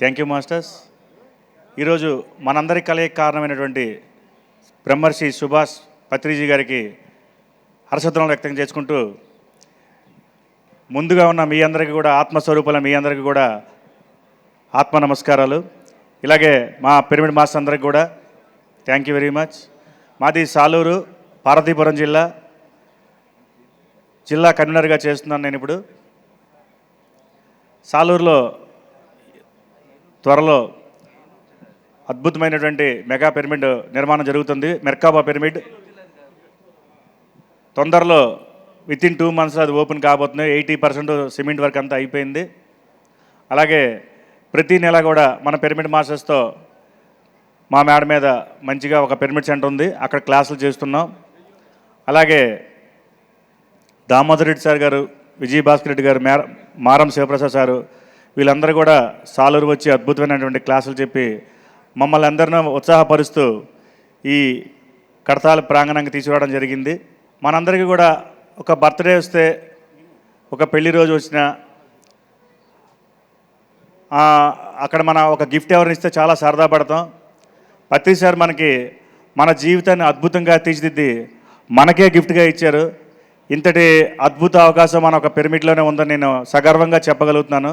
Thank you masters ఈరోజు మనందరి కలయిక కారణమైనటువంటి బ్రహ్మర్షి సుభాష్ పత్రిజీ గారికి హర్షధ్వనం వ్యక్తం చేసుకుంటూ ముందుగా ఉన్న మీ అందరికీ కూడా ఆత్మస్వరూపుల మీ అందరికీ కూడా ఆత్మ నమస్కారాలు. ఇలాగే మా పిరమిడ్ మాస్టర్ అందరికి కూడా థ్యాంక్ యూ వెరీ మచ్ మాది సాలూరు పార్వతీపురం జిల్లా. జిల్లా కన్వీనర్గా చేస్తున్నాను నేను ఇప్పుడు. సాలూరులో త్వరలో అద్భుతమైనటువంటి మెగా పిరమిడ్ నిర్మాణం జరుగుతుంది మెర్కాబా పిరమిడ్. తొందరలో విత్ ఇన్ టూ మంత్స్ అది ఓపెన్ కాబోతుంది ఎయిటీ పర్సెంట్ సిమెంట్ వర్క్ అంతా అయిపోయింది. అలాగే ప్రతి నెల కూడా మన పిరమిడ్ మాస్టర్స్తో మా మేడ మీద మంచిగా ఒక పిరమిడ్ సెంటర్ ఉంది. అక్కడ క్లాసులు చేస్తున్నాం. అలాగే దామోదర్ రెడ్డి సార్ గారు విజయ్ భాస్కర్ రెడ్డి గారు మేర మారం శివప్రసాద్ సారు వీళ్ళందరూ కూడా సాలూరు వచ్చి అద్భుతమైనటువంటి క్లాసులు చెప్పి మమ్మల్ని అందరినీ ఉత్సాహపరుస్తూ ఈ కడతాల ప్రాంగణానికి తీసుకురావడం జరిగింది. మనందరికీ కూడా ఒక బర్త్డే వస్తే ఒక పెళ్ళి రోజు వచ్చిన అక్కడ మన ఒక గిఫ్ట్ ఎవరిని ఇస్తే చాలా సరదా పడతాం. ప్రతిసారి మనకి మన జీవితాన్ని అద్భుతంగా తీర్చిదిద్ది మనకే గిఫ్ట్గా ఇచ్చారు. ఇంతటి అద్భుత అవకాశం మన ఒక పిరమిడ్లోనే ఉందని నేను సగర్వంగా చెప్పగలుగుతున్నాను.